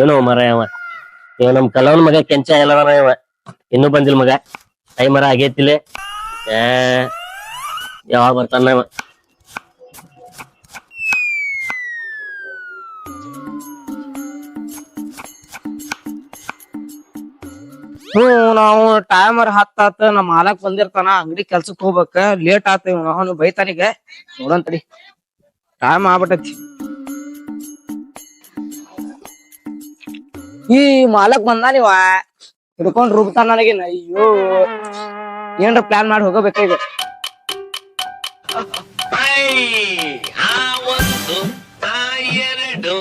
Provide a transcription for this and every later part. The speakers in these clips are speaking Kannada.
ಏನೋ ಮರ ಅವ ಇವ ನಮ್ ಕಲವನ್ ಮಗ ಕೆಂಚ ಎಲ್ಲವನ ಇವ ಇನ್ನೂ ಬಂದಿಲ್ಲ ಮಗ. ಟೈಮರ ಆಗೈತಿಲೆ. ಏ, ಯಾವಾಗ ಬರ್ತಾನ ಇವ? ಹ್ಮ್ ನಾವು ಟೈಮರ್ ಹತ್ತಾತ ನಮ್ಮ ಮಾಲಕ್ ಬಂದಿರ್ತಾನ, ಅಂಗಡಿ ಕೆಲ್ಸಕ್ ಹೋಗ್ಬೇಕ. ಲೇಟ್ ಆತ ಅವನು ಬೈತಾನೀಗ ನೋಡಂತಡಿ ತಡಿ. ಟೈಮ್ ಆಗ್ಬಿಟ್ಟೈತಿ. ಈ ಮಾಲಕ್ ಬಂದಾನಿವ ಹಿಡ್ಕೊಂಡ್ ರುಬ್ತಾನ ನನಗೆ ಅಯ್ಯೋ. ಏನ್ರ ಪ್ಲಾನ್ ಮಾಡಿ ಹೋಗಬೇಕ ಈಗ? ಆ ಒಂದು ಆ ಎರಡು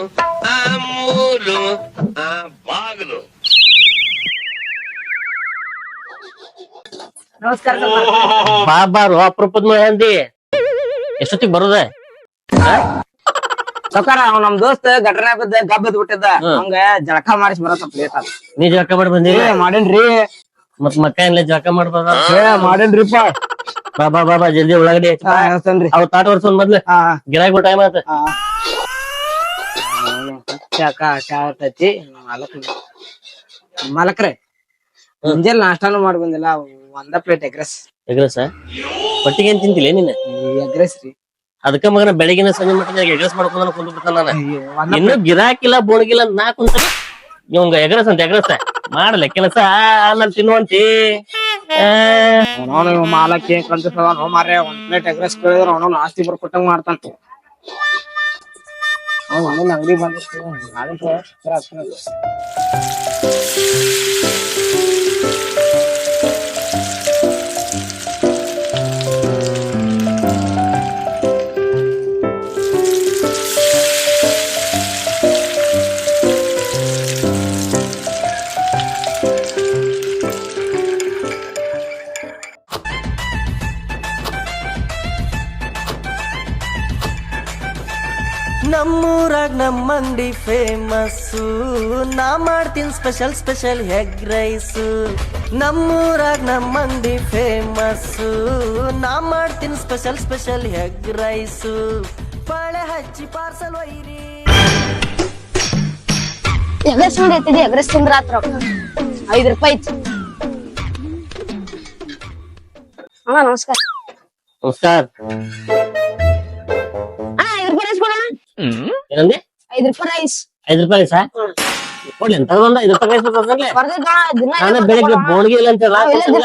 ಆ ಮೂರು ಆ ನಮಸ್ಕಾರ ಬಾ ಬಾರು ಅಪರೂಪದ ಮಂದಿ ಎಷ್ಟೊತ್ತಿಗೆ ಬರುದ? ಸಕಾರ ಅವ್ ನಮ್ ದೋಸ್ತ ಘಟನೆ ಬಿದ್ದ ಗಬ್ಬದ್ ಬಿಟ್ಟಿದ್ದ. ಹಂಗ ಜಳಕ ಮಾಡಿಸಿ ಬರೋ ಸ್ವಲ್ಪ ಲೇಟ್ ಆತ. ನೀ ಜಳಕ ಮಾಡಿ ಬಂದಿರಿ ಮಾಡೇನ್ರಿ? ಮತ್ ಮಕ್ಕ ಇಲ್ಲ ಜಳಕ ಮಾಡ್ಬೋದ ಮಾಡೇನ್ರಿ ಮಾಡೇನ್ರಿಪ್ಪ? ಬಾಬಾ ಬಾಬಾ ಜಲ್ದಿ ಒಳಗಡೆ. ಅವ್ ತಾಟ ವರ್ಷ ಮೊದ್ಲು. ಹಾ. ಗಿರಾಕಿ ಟೈಮ್ ಆತ. ಮಾಲಕ್ ಮಾಲಕ್ರೆ ಮುಂಜಾನೆ ನಾಷ್ಟಾನು ಮಾಡಿ ಬಂದಿಲ್ಲ ಒಂದ ಪ್ಲೇಟ್ ಎಗ್ರೆಸ್. ಎಗ್ರೆಸ್? ಹೊಟ್ಟಿಗೆ ಏನ್ ತಿಂತಿಲ್ಲ ನೀನ್? ಎಗ್ರೆಸ್ ರೀ. ಅದಕ್ಕ ಮಗನ ಬೆಳಗಿನ ಸಂಜೆ ಮಟ್ಟ ಎಗ್ರೆಸ್ ಮಾಡ್ಕೊಂಡ್ ಕುಂದು ಬಿಡ್ತಾನ ನಾನು. ಇನ್ನು ಗಿರಾಕಿಲ್ಲ ಬೋಣಗಿಲ್ಲ ನಾ ಕುಂತ ಇವಂಗ ಎಗ್ರೆಸ್ ಅಂತ ಎಗ್ರೆಸ್. ಮಾಡಲ್ಲ ಕೆಲಸ ನಾನು ತಿನ್ನುವಂತಿ. ಅವನು ಮಾಲಕ್ ಏನ್ ಕಂಜೂಸ್ ಅದಾನೋ ಮಾರ್ರೆ ಒಂದ್ ಪ್ಲೇಟ್ ಎಗ್ರೆಸ್ ಕೇಳಿದ್ರ ಅವನು ಆಸ್ತಿ ಬರ್ಕೊಟ್ಟಂಗ್ ಮಾಡ್ತಾನ. ಅವ್ನು ಅಂಗಡಿ ಬಂದಿರ್ತೀವಿ ನಮ್ಮೂರಾಗ ನಮ್ಮ ಅಂಗಡಿ ಫೇಮಸ್ಸು ನಾ ಮಾಡ್ತೀನಿ ಸ್ಪೆಷಲ್ ಸ್ಪೆಷಲ್ ಎಗ್ ರೈಸು ನಮ್ಮೂರಾಗ ನಮ್ಮ ಅಂಗಡಿ ಫೇಮಸ್ಸು ನಾ ಮಾಡ್ತೀನಿ ಸ್ಪೆಷಲ್ ಸ್ಪೆಷಲ್ ಎಗ್ ರೈಸು ಬಾಳೆ ಹಚ್ಚಿ ಪಾರ್ಸಲ್ ಒಯ್ರಿ. ಎಗ್ರೆಸ್ ಹೊಡೈತಿದಿ ಎಗ್ರೆಸ್ ತಿಂದ್ರ ಆತ್ರ ಐದು ರೂಪಾಯಿ ಇತ್ತು. ಅಣ್ಣ ನಮಸ್ಕಾರ. ನಮಸ್ಕಾರ. ಏನಂದಿ? ಐದ್ ರೂಪಾಯಿ ರೈಸ್ ಐದ್ ರೂಪಾಯಿ ಸಾ ಕೊಡ್ಲಿ ಅಂತ ಬಂದ ಐದ್ ರೂಪಾಯಿ ದಿನ ನಾನು ಇಲ್ಲೇ ಬೆಳಿಗ್ಗೆ ಬೋಣಿಗೆ ಇಲ್ಲ ಅಂತ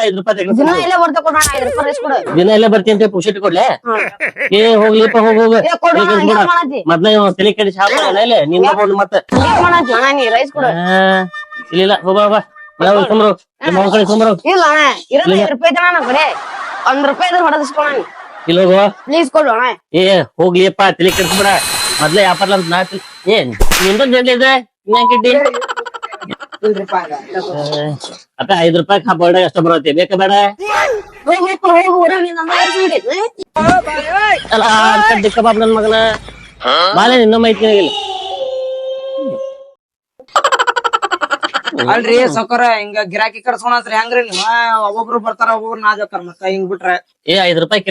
ಐದ್ ರೂಪಾಯಿ ತೆಗೆದು ದಿನ ಇಲ್ಲೇ ಬರ್ತಾ ಕೊಡೋಣ ಐದ್ ರೂಪಾಯಿ ರೈಸ್ ಕೊಡು. ದಿನ ಬರ್ತೀನಿ ಅಂತ ಪುಷಿಟ್ ಕೊಡ್ಲೆ? ಏ ಹೋಗ್ಲಿಪ್ಪ ಹೋಗ್ ಹೋಗ. ಮೊದ್ಲ ತಲೆ ಇಲ್ಲಿ ನಿಂದ ಹೋಗ್ಲಿ ಮತ್ತೆ. ರೈಸ್ ಕೊಡು. ಇಲ್ಲ ಹೋಗ ಬಾ ನಾವು ಇಸ್ಕೊಂಬರು ನಿಮ್ಮ ಅವ್ನ ಕಡೆ ಇಸ್ಕೊಂಬರು ಇಲ್ಲ ಅಣ್ಣ ಇರೋದ್ ಐದ್ ರೂಪಾಯಿ ಕಡೆ. ಒಂದ್ ರೂಪಾಯಿ ಇದ್ರೆ ಹೊಡೆದಿಸ್ಕೊಣ ಇಲ್ಲ ಹೋಗೋ. ಪ್ಲೀಸ್ ಕೊಡು ಅಣ್ಣ. ಏ ಹೋಗ್ಲಿಪ್ಪ ತಲೆ ಕೆಡಿಸ್ಬಿಡ. ಮೊದ್ಲೇ ವ್ಯಾಪಾರ ಅಂತ ನಾ ಏನ್ ನಿಂದೊಂದ್ ಜಲ್ದಿ ಇದೆ ಇಲ್ರಿಪ್ಪ ಅಕ್ಕ ಐದ್ ರೂಪಾಯಿ ಬರ್ಡಾಗ ಅಷ್ಟ ಬರತ್ತೆ ಬೇಕಾ ಬೇಡ? ಅಲ್ಲ ಅಂತ ದಿಕ್ಕ ಬಾಬ್ ನನ್ ಮಗನ. ಬಾಲೆ, ನಿನ್ನ ಐತಿ ಇಲ್ಲ ಅಲ್ರಿ ಸೌಕರ ಹಿಂಗ ಗಿರಾಕಿ ಕರ್ಸ್ಕೊಂಡ್ರಿ ಹೆಂಗ್ರಿ ನೀವ್? ಒಬ್ಬೊಬ್ರು ಬರ್ತಾರ ಒಬ್ಬೊಬ್ರು ನಾ ಜೋಕರ್ ಮತ್ತ ಹಿಂಗ್ ಬಿಟ್ರೆ. ಏ ಐದ್ ರೂಪಾಯಿ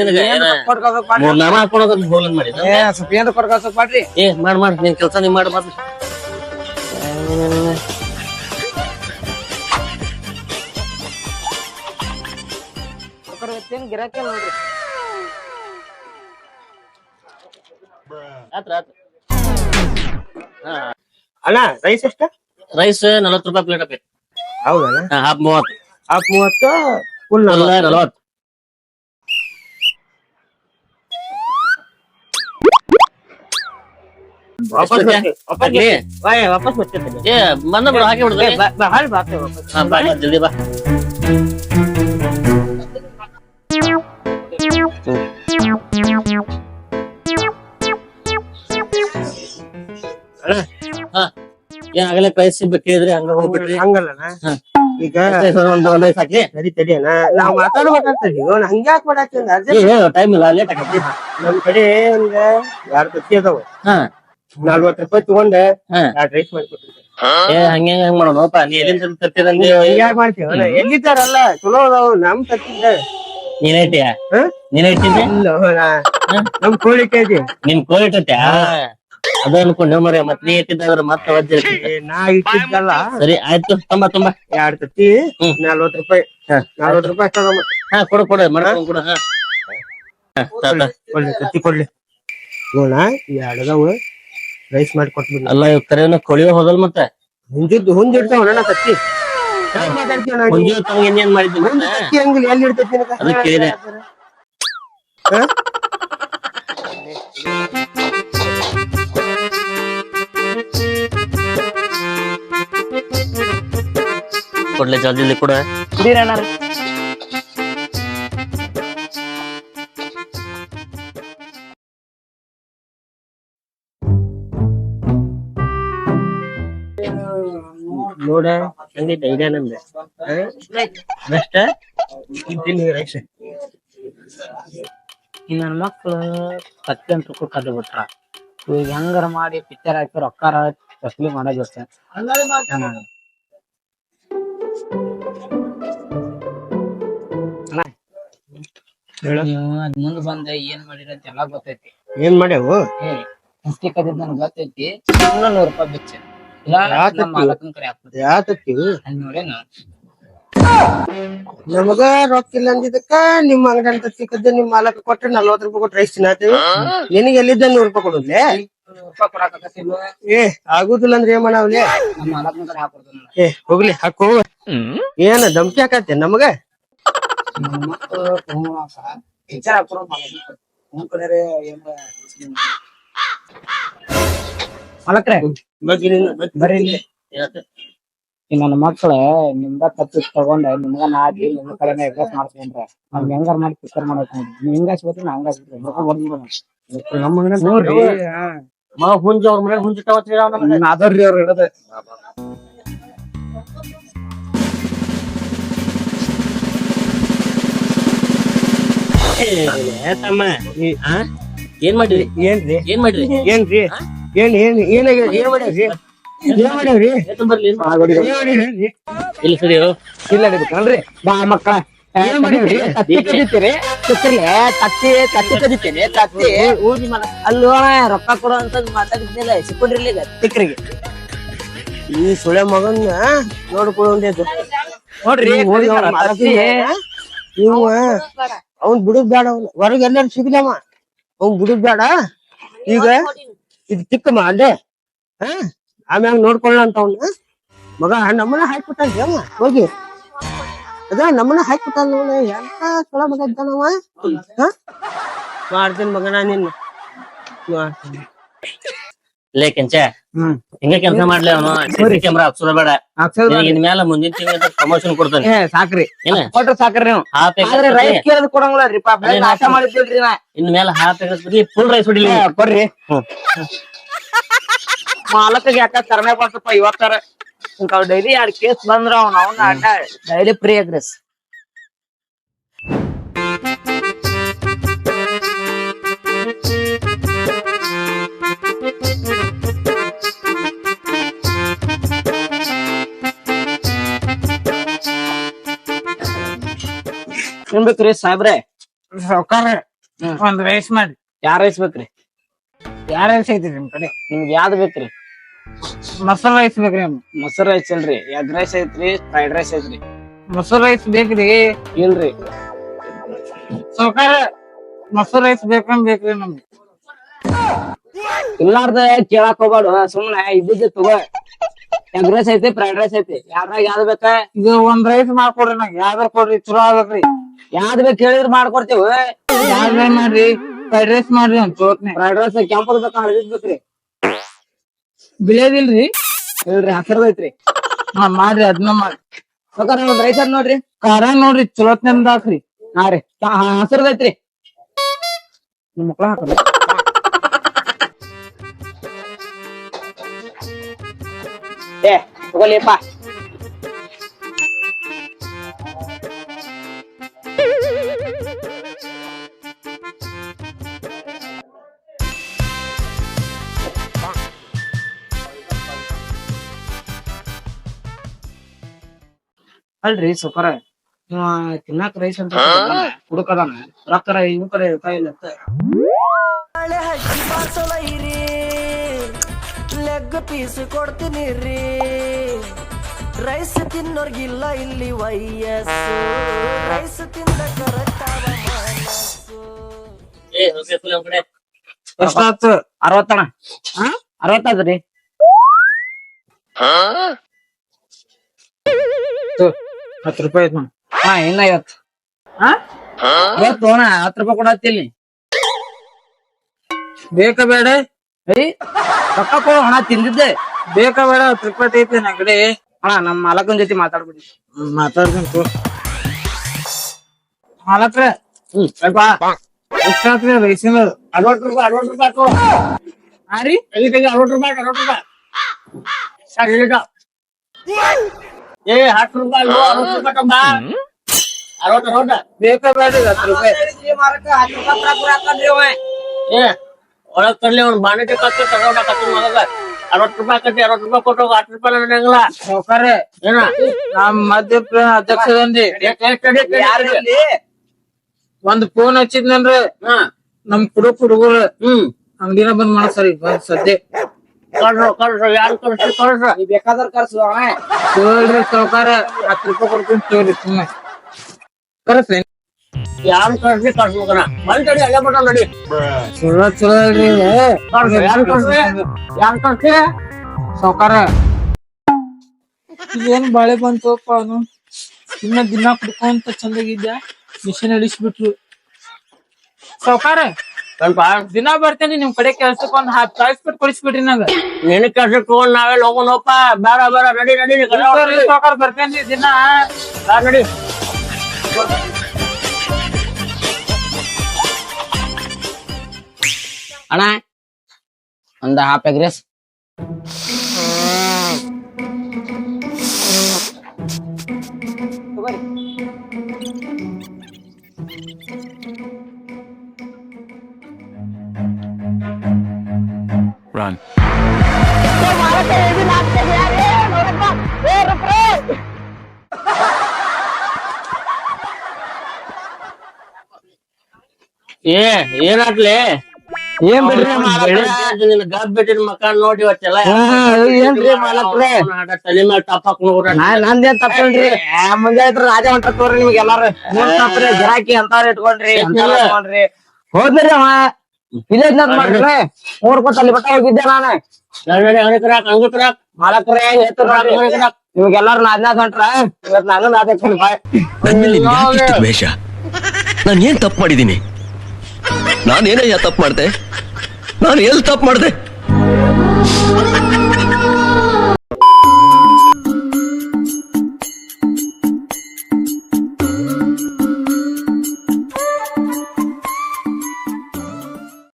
ನಿನಗ? ಏನ್ ಮಾಡ್ರಿ ಹೋಗ್ಲನ್ ಮಾಡಿ ಏ ಸ್ವಲ್ಪ ಮಾಡ್ ಮಾಡ್ ನಿನ್ ಕೆಲ್ಸ ನೀ ಮಾಡ್ ಸೌಕರ್ ಗಿರಾಕಿ ನೋಡ್ರಿ? ಆತ್ರ ಆತ್ರ. ಅಣ್ಣ ರೈಸ್ ಎಷ್ಟ? ರೈಸ್ ನಲವತ್ತು ರೂಪಾಯಿ ಪ್ಲೇಟ್ ಅಪ್ಪಿ ಹಾಫ್ ಮೂವತ್ತು. ಹಾಫ್ ಮೂವತ್ತು ಫುಲ್ ನಲವತ್ತು. ವಾಪಸ್. ವಾಪಸ್ ಬರ್ತೀನಿ. ಬಂದ ಬಿಡು ಹಾಕಿ ಬಿಡ್ತೀನಿ ಬಾ, ಜಲ್ದಿ ಬಾ. ಆಗಲೇ ಪ್ರೈಸ್ ಬೇಕಿದ್ರೆ ಹಂಗ ಹೋಗ್ಬಿಟ್ರಿ. ಹಂಗಲ್ಲಣ್ಣ ಹಾ. ಈಗ ಒಂದ್ ಒಂದ್ ಐಸ್ ಹಾಕ್ಲಿ ಸರಿ ತಡಿ ಅಣ್ಣ. ನಾವ್ ಮಾತಾಡ್ಬೇಕಾಗ್ತದೆ ಇವ್ನು ಹಂಗ್ಯಾಕ್ ಮಾಡಾಕ್ತಂದ ಅರ್ಜೆಂಟ್ ಟೈಮ್ ಇಲ್ಲ ಲೇಟ್ ಆಗತ್ತೆ ನಮ್ ಕಡೆ ಒಂದ್ ಎರಡ್ ತತ್ತಿ ಅದಾವ. ಹಾ. ನಲ್ವತ್ ರೂಪಾಯಿ ತಗೊಂಡ. ಹಾ. ಎರಡ್ ರೈಸ್ ಮಾಡ್ಕೊಡ್ತೀನಿ ಏ ಹಂಗೆ ಹಂಗ ಮಾಡೋಣಪ್ಪ ನೀ ಎಲ್ಲಿಂದ ತರ್ತೀರಂದಿ ಹಂಗ್ಯಾಕ್ ಮಾಡ್ತೀವಿ? ಅಣ್ಣ ಎಲ್ಲಿದ್ದಾರಲ್ಲ? ಚಲೋ ಅದಾವ ನಮ್ ತತ್ತಿದ್ದ ನೀನೇ ಇಟ್ಟಿಯ? ಹಾ? ನೀನೇ ಇಟ್ಟಿದ್ದೆ? ಇಲ್ಲ ಅಣ್ಣ. ನಮ್ ಕೋಳಿ ಕೆಜಿ ನಿನ್ ಕೋಳಿ ಇಟ್ಟತ್ಯಾ ಅದ ಅನ್ಕೊಂಡೆ ಮರ ಮತ್ ನೀ ಇಟ್ಟಿದ್ದಾದ್ರ ಮತ್ತ ವಜ್ಜ ಇರ್ತಿತ್ತು. ನಾ ಇಟ್ಟಿದ್ದಲ್ಲ. ಸರಿ ಆಯ್ತು ತುಂಬಾ ತುಂಬಾ. ಎರಡ್ ತತ್ತಿ ಹ್ಮ್. ನಲ್ವತ್ ರೂಪಾಯಿ. ನಲ್ವತ್ ರೂಪಾಯಿ ತಗೊಂಬ ಹಾ ಕೊಡು ಕೊಡು ಮಾಡ್ಕೊಂಡ್ ಕೊಡು ಹಾ. ಹಾ, ತಾ, ತಾ. ಕೊಡ್ಲಿ ತತ್ತಿ ಕೊಡ್ಲಿ. ನೋಡ ಎರಡದವು. ರೈಸ್ ಮಾಡಿ ಕೊಟ್ಬಿಡ್ಲಿ ಅಲ್ಲ ಇವ್ ಕರೆನ ಕೊಳಿಯೋ ಹೋದಲ್ ಮತ್ತೆ? ಹುಂಜಿದ್ದು ಹುಂಜಿಡ್ತಾವ ಅಣ್ಣ ತತ್ತಿ ಯಾಕ್ ಮಾತಾಡ್ತೀಯ ಅಣ್ಣ ನೀ? ಮುಂಜಿ ತಮ್ಗೆ ಇನ್ನೇನ್ ಮಾಡಿದ್ವಿ ಹುಂಜ್ ತತ್ತಿ ಹಂಗಿಲ್ಲ ಎಲ್ಲಿ ಇಡ್ತೈತಿ ನಿನಗ? ಅದಕ್ಕೆ ಕೇಳಿದೆ. ಕೊಡ್ಲೆ ಜಲ್ದಿ ಜಲ್ದಿ ಕೊಡ ಕುಡೀರಣ್ಣ. ನೋಡ ಹಂಗೈತೆ ಐಡಿಯಾ ನಮ್ದು ಬೆಸ್ಟ್ ತಿನ್ನಿ ರೈಸ್ ಈ ನನ್ ಮಕ್ಳು ಕತ್ತಿ ಅಂತ ಕದ್ದು ಬಿಟ್ರ. ಈಗ ಹೆಂಗಾರ ಮಾಡಿ ಪಿಕ್ಚರ್ ಹಾಕಿ ರೊಕ್ಕಾರ ವಸೂಲಿ ಮಾಡೋದು ಅದ್ ಮುಂದ್ ಬಂದ ಏನ್ ಮಾಡಿರ ಅಂತ ಎಲ್ಲಾ ಗೊತ್ತೈತಿ. ಏನ್ ಮಾಡ್ಯಾವು? ಏ ಗೊತ್ತೈತಿ. ನೂರ್ ರೂಪಾಯಿ ಬಿಚ್ಚ. ಇಲ್ಲ ಯಾಕೆ ನಮ್ಮ ಮಾಲಕನ್ ಕಡೆ ಹಾಕ್ಬಿಡ್ತೀನಿ ಯಾ ತತ್ತಿ ಅಲ್ಲಿ ನೋಡೇನು ನಮಗ ರೊಕ್ಕ ಇಲ್ಲ ಅಂದಿದ್ದಕ್ಕ ನಿಮ್ ಅಂಗಡಿ ಅಂತ ಸಿಕ್ಕದ ನಿಮ್ ಮಾಲಕ ಕೊಟ್ರೆ ನಲ್ವತ್ ರೂಪಾಯಿ ಕೊಟ್ಟು ರೈಸ್ ತಿನ್ನತ್ತೀವಿ ನಿನಗೆ ಎಲ್ಲಿದ್ದ ನೂರ್ ರೂಪಾಯಿ ಕೊಡುದ್ಲೆ? ನೂರ್ ರೂಪಾಯಿ ಕೊಡಾಕತ್ತಿಲ್ವ ಏ ಆಗುದಿಲ್ಲ ಅಂದ್ರೆ ಏನ್ ಮಾಡವ್ಲೆ? ನಮ್ಮ ಮಾಲಕನ ಕಡೆ ಹಾಕ್ಬಿಡ್ತೀನಿ ಏ ಹೋಗ್ಲಿ ಹಾಕೋ ಏನ ಧಮ್ಕಿ ಹಾಕತ್ತೆ ನಮಗ? ನನ್ನ ಮಕ್ಳ ನಿಮ್ದ ಕತ್ತಿ ತಗೊಂಡ ನಿಮ್ಗ ನಾಟಿ ನಿಮ್ ಕಡೆನ ಎಗ್ರೆಸ್ ಮಾಡ್ಕೊಂಡ್ರೆ ನಮ್ಗೆ ಹೆಂಗಾರ ಮಾಡಿ ಪಿಕ್ಚರ್ ಮಾಡಕ್ ನೀವ್ ಹಿಂಗ ಹಚ್ಬೇಕು ನಾ ಹಂಗ ಹಚ್ಬೇಕು ನಮ್ಮ ನೋಡ್ರಿ ಮಾ ಹುಂಜ ಅವ್ರ ಮನೆ ಹುಂಜಿಟ್ಟಾವ ಅದರ್ರಿ ಅವ್ರು ಹಿಡದ ತಮ್ಮ? ಏನ್ ಮಾಡ್ರಿ ಏನ್ರಿ? ಏನ್ ಮಾಡಿರಿ ಏನ್ರಿ? ಏನ್ ಏನ್ ಏನಾಗ್ಯದ? ಏನ್ ಮಾಡ್ಯಾವ್ರಿ ಮಾಡ್ಯಾವ್ರಿ ಮಾಡ್ಯಾವ್ರಿ ಇಲ್ಲ ಸರಿ ಇಲ್ಲ ಹಿಡಿಬೇಕಲ್ರಿ ಬಾ ಮಕ್ಕಳ ಏನ್ ಮಾಡಿದ್ರಿ? ತತ್ತಿ ಕದಿತೀರಿ ತತ್ತಿ ತತ್ತಿ ಕದಿತೀನಿ ತತ್ತಿ. ಅಲ್ಲೋ ರೊಕ್ಕ ಕೊಡೋ ಅಂತ ಮಾತಾಡಿದ್ನಿಲ್ಲ ಸಿಕ್ಕೊಂಡ್ರಿ ಈಗ ತಿಕ್ರಿಗೆ ಈ ಸುಳೆ ಮಗನ್ನ ನೋಡ್ಕೊಳ್ಳೋದು ನೋಡ್ರಿ ಇವ ಅವ್ನ್ ಬಿಡುದ್ ಬೇಡ ಅವ್ನ. ಹೊರಗೆ ಎಲ್ಲಾರು ಸಿಗ್ಲಮ್ಮ ಅವ್ನ್ ಬಿಡುದ್ ಬೇಡ. ಈಗ ಇದು ಚಿಕ್ಕಮ್ಮ ಅಲ್ಲೇ ಹಾ? ಆಮ್ಯಾಗ ನೋಡ್ಕೊಳ್ಳ ಅಂತ ಅವ್ನ. ಮಗ ನಮ್ಮನ್ನ ಹಾಕ್ಬಿಟ್ಟ ಅವ ಹೋಗಿ. ಅದ ನಮ್ಮನ್ನ ಹಾಕ್ಬಿಟ್ಟ ನೋಡ ಎಂತ ಸುಳ ಮಗ ಇದ್ದಾನವ ಮಾಡ್ತೀನಿ ಮಗನ ನಿನ್ನ. ಮಾಡ್ತೀನಿ. ಲೇ ಕೆಂಚ ಹ್ಮ್. ಹಿಂಗ ಕೆಲಸ ಮಾಡ್ಲಿ ಅವನು? ಕ್ಯಾಮ್ರಾ ಹಾಕ್ಸೋದ ಬೇಡ. ನಿನಗ್ ಇನ್ ಮ್ಯಾಲ ಮುಂದಿನ ತಿಂಗಳ ಪ್ರಮೋಷನ್ ಕೊಡ್ತಾನೆ. ಏ ಸಾಕ್ರಿ. ಏನ? ಕೊಟ್ರ ಸಾಕ್ರಿ ನೀವು. ಹಾಫ್ ಆದ್ರೆ ರೈಸ್ ಕೇಳದ್ ಕೊಡಂಗಿಲ್ಲ ರೀ ಪಾಪ. ಅದೇ ಆಟ ಮಾಡಿದ್ದಿಲ್ರಿ ನಾ. ಇನ್ ಮೇಲೆ ಹಾಫ್ ಎಕರೆ ಫುಲ್ ರೈಸ್ ಹೊಡಿಲಿ. ಏ, ಕೊಡ್ರಿ. ಮಾಲಕಗೆ ಯಾಕ ಕರ್ಮೆ ಬಂತಪ್ಪ ಇವತ್ತರ? ಇಂಥವ್ ಡೈಲಿ ಎರಡ್ ಕೇಸ್ ಬಂದ್ರ ಅವ್ನ ಅವ್ನ ಅಡ್ಡ ಡೈಲಿ ಫ್ರೀ ಆಗ್ರೆಸ್ ಏನ್ ಬೇಕ್ರಿ ಸಾಹೇಬ್ರೆ? ಸಾವ್ಕಾರ ಒಂದ್ ರೈಸ್ ಮಾಡಿ. ಯಾರ್ ರೈಸ್ ಬೇಕ್ರಿ? ಯಾರ ಐತಿ ನಿಮ್ ಕಡೆ? ನಿಮ್ಗೆ ಯಾವ್ದು ಬೇಕ್ರಿ? ಮಸಾಲ ರೈಸ್ ಬೇಕ್ರಿ ಮೊಸರು ರೈಸ್ ಇಲ್ರಿ. ಎಗ್ ರೈಸ್ ಐತ್ರಿ ಫ್ರೈಡ್ ರೈಸ್ ಐತ್ರಿ. ಮೊಸರು ರೈಸ್ ಬೇಕ್ರಿ. ಇಲ್ರಿ. ಸಾವ್ಕಾರ ಮೊಸರು ರೈಸ್ ಬೇಕಂದ್ ಬೇಕ್ರಿ ನಮ್ಗೆ. ಇಲ್ಲಾರ್ದ ಕೇಳಾಕ್ ಹೋಗ್ಬಾಡು ಸುಮ್ನೆ ಇದ್ದಿದ್ದೆ ತಗೋ. ಎಗ್ ರೈಸ್ ಐತಿ ಫ್ರೈಡ್ ರೈಸ್ ಐತಿ ಯಾರ್ದಾಗ ಯಾವ್ದ್ ಬೇಕ? ಇದು ಒಂದ್ ರೈಸ್ ಮಾಡ್ಕೊಡ್ರಿ ನಂಗೆ. ಯಾವ್ದಾರ ಕೊಡ್ರಿ ಚಲೋ ಆಗ್ಬೇಕ್ರಿ. ಯಾವ್ದ್ ಬೇಕು ಹೇಳಿದ್ರ ಮಾಡ್ಕೊಡ್ತೇವ. ಮಾಡ್ರಿ. ಫ್ರೈಡ್ ರೈಸ್ ಮಾಡ್ರಿ ಒಂದ್ ಚೋಟ್ನೆ ಫ್ರೈಡ್ ರೈಸ್ ಕೆಂಪು ಬೇಕ ಹಳದಿದ್ ಬೇಕ್ರಿ. ಬಿಳಿಯದಿಲ್ರಿ? ಹೇಳ್ರಿ ಹಸಿರದ ಐತ್ರಿ. ಹಾ ಮಾಡ್ರಿ ಅದನ್ನ ಮಾಡ್ರಿ ಬೇಕಾದ್ರೆ ಒಂದ್ ರೈಸ್ ಅದ್ ನೋಡ್ರಿ. ಖಾರ ನೋಡ್ರಿ ಚಲೋತ್ನಿಂದ ಹಾಕ್ರಿ. ಹಾ ರೀ. ಹಸರ್ದೈತ್ರಿ ಐತ್ರಿ. ನಿಮ್ ಮಕ್ಳ ಹಾಕ್ರಿ ಏ ತಗೋಲಿಪ್ಪ ಅಲ್ರಿ ಸುಕರ ಇವ ತಿನ್ನಾಕ ರೈಸ್ ಅಂತ ಹುಡುಕದಾನ. ರೊಕ್ಕರ ಇವ್ ಕಡೆ ರೂಪಾಯಿ ಹಟ್ಟಿ ಬಾರ್ಸೋಲ ಇರಿ. ಲೆಗ್ ಪೀಸ್ ಕೊಡ್ತೀನಿ ರೀ. ರೈಸ್ ತಿನ್ನೋರ್ಗಿಲ್ಲ ಇಲ್ಲಿ ವಯಸ್ಸು. ರೈಸ್ ತಿಂದ ಕರೆಕ್ಟ್ ಎಷ್ಟಾಯ್ತು ಅರವತ್ತಣ ಅರವತ್ತಾದ್ರಿ ಹತ್ತು ರೂಪಾಯಿ ಐತ್ ನೋಡ್. ಹಾ ಇನ್ನ ಐವತ್ತು ಹಾ? ಐವತ್ತು ತೋಣ ಹತ್ತು ರೂಪಾಯಿ ಕೊಡತ್ತಿಲ್ಲಿ ಬೇಕ ಬೇಡ? ಐ ರೊಕ್ಕ ಕೊಡು, ಹಣ ತಿಂದಿದ್ದೆ. ಬೇಕ ಬೇಡ, ಹತ್ತು ರೂಪಾಯಿ ಐತಿ ನಗಡಿ ಹಾ ನಮ್ಮ ಮಾಲಕನ ಜೊತೆ ಮಾತಾಡ್ಬಿಡಿ. ಮಾತಾಡ್ತೀನಿ ತೋ. ಮಾಲಕ್ರ ಹ್ಮ್ ಸ್ವಲ್ಪ ಎಷ್ಟಾತ್ರಿ ರೈಸಿನ ಅರವತ್ತು ರೂಪಾಯಿ ಅರವತ್ತು ರೂಪಾಯಿ ಹಾಕೋ. ಹಾ ರೀ? ತೆಗಿ ತೆಗಿ, ಅರವತ್ತು ರೂಪಾಯಿ ಅರವತ್ತು ರೂಪಾಯಿ. ಈಗ ಏ ಹತ್ತು ರೂಪಾಯಿ ಅರವತ್ತು ರೂಪಾಯಿ ತಗೊಂಬ ಅರವತ್ತು ರೂಪಾಯಿ ಬೇಕೇ ಬೇಡ ಹತ್ತು ರೂಪಾಯಿ. ಏ ಒಳಗ್ ತರ್ಲಿ ಅವ್ನು ಬಾಣಿಗೆ ಕತ್ತು ತಗೊಂಡ ಕತ್ತು ಮಗಗ. ಅರವತ್ತು ರೂಪಾಯಿ ಕಟ್ಟಿ ಅರವತ್ತು ರೂಪಾಯಿ ಕೊಟ್ಟು ಹತ್ತು ರೂಪಾಯಿ ನಡೆಯಂಗಿಲ್ಲ ಸೌಕರ್ಯ. ಏನ? ನಮ್ ಮಧ್ಯ ಅಧ್ಯಕ್ಷದಂದಿ. ಒಂದ್ ಫೋನ್ ಹಚ್ಚಿದ್ನಂದ್ರ ಹಾ. ನಮ್ ಕುಡುಕ್ ಹುಡುಗರು. ಹ್ಮ್. ಅಂಗಡಿನ ಬಂದ್ ಮಾಡಸ್ತಾರಿ ಬಂದ್ ಸದ್ಯ. ಕಳ್ರು ಕಳ್ರು ಯಾರು ಕಳ್ಸಿ ಕಳ್ರು ಬೇಕಾದ್ರ ಕರ್ಸು ತೋಳ್ರಿ ಸಾವ್ಕಾರ ಹತ್ತು ರೂಪಾಯಿ ಕೊಡ್ತೀನಿ ತೋರಿ ಸುಮ್ಮನೆ ಕರ್ಸ್ರಿ ಯಾರು ಕಳ್ಸಿ ಕಳ್ಸಿ ಮಗನ ಬಂದ್ ತಡಿ ಅಲ್ಲೇ ಬಿಟ್ಟು ನಡಿ ಚಲೋ ಚಲೋ ಅಲ್ರಿ ಕಳ್ಸಿ ಯಾರು ಕಳ್ಸಿ ಯಾರು ಕಳ್ಸಿ ಸಾವ್ಕಾರ ಇದೇನ್ ಬಾಳೆ ಬಂತಪ್ಪ ಅವನು ಇನ್ನ ದಿನ ಕುಡ್ಕೊಂತ ಚಂದಾಗಿದ್ದ ಮಿಷನ್ ಇಳಿಸ್ಬಿಟ್ರು ಸಾವ್ಕಾರ ಸ್ವಲ್ಪ ದಿನ ಬರ್ತೇನೆ ನಿಮ್ ಕಡೆ ಕೆಲ್ಸಕ್ಕೆ ಒಂದ್ ಹತ್ತು ತಾಸ್ ಬಿಟ್ಟು ಕೊಡಿಸ್ಬಿಡ್ರಿ ನಂಗ. ನಿನ್ ಕೆಲ್ಸಕ್ಕೆ ತಗೊಂಡ್ ನಾವೆಲ್ಲ ಹೋಗೋಣಪ್ಪ. ಬೇಡ ಬೇಡ ನಡಿ ನಡಿ ನೀ ಕಡೆ ಹೋಗ್ರಿ. ಸಾವ್ಕಾರ ಬರ್ತೇನ್ರಿ ದಿನ. ಬಾ ನಡಿ. ಅಣ್ಣ ಒಂದ್ ಹಾಫ್ ಎಗ್ರೆಸ್ ಏ ಏನಾಗ್ಲಿ? ಏನ್ ಬಿಡ್ರಿ ನಿನ್ನ ಗಬ್ ಬಿಟ್ಟಿನ ಮಕ್ಕ ನೋಡಿ ಇವತ್ತೆಲ್ಲ. ಏನ್ರಿ ಮಾಲಕ್ರೆ? ತಲೆ ಮೇಲೆ ಟಪ್ ಹಾಕ್ ನೋಡ್ರ ನಂದೇನ್ ತಪ್ಪಲ್ರಿ ಮುಂದೆ ಐತ್ರ ರಾಜ ಹೊಂಟ ತೋರಿ ನಿಮ್ಗೆ ಎಲ್ಲಾರು. ಮೂರ್ ತಪ್ಪ್ರಿ ಗಿರಾಕಿ ಅಂತಾರ ಇಟ್ಕೊಂಡ್ರಿ ಅಂತಾರ ಇಟ್ಕೊಂಡ್ರಿ ಹೋದ್ರಿ ಅವ ಇದೇದ್ನಾಗ್ ಮಾಡ್ರಿ ಮೂರ್ ಕೊಟ್ಟು ಅಲ್ಲಿ ಬಟ್ಟ ಹೋಗಿದ್ದೆ ನಾನು. ನಡಿ ಹಣಿಕರಾಕ್ ಹಂಗಕ್ರಾಕ್ ಮಾಲಕ್ರೆ ನಿಮ್ಗೆಲ್ಲಾರು ನಾದ್ನಾದ್ ಹೊಂಟ್ರ? ಇವತ್ ನಾನು ದ್ವೇಷ. ನಾನು ಏನ್ ತಪ್ಪು ಮಾಡಿದ್ದೀನಿ? ನಾನೇನಯ್ಯ ತಪ್ಪು ಮಾಡಿದೆ? ನಾನು ಎಲ್ಲಿ ತಪ್ಪು ಮಾಡ್ದೆ?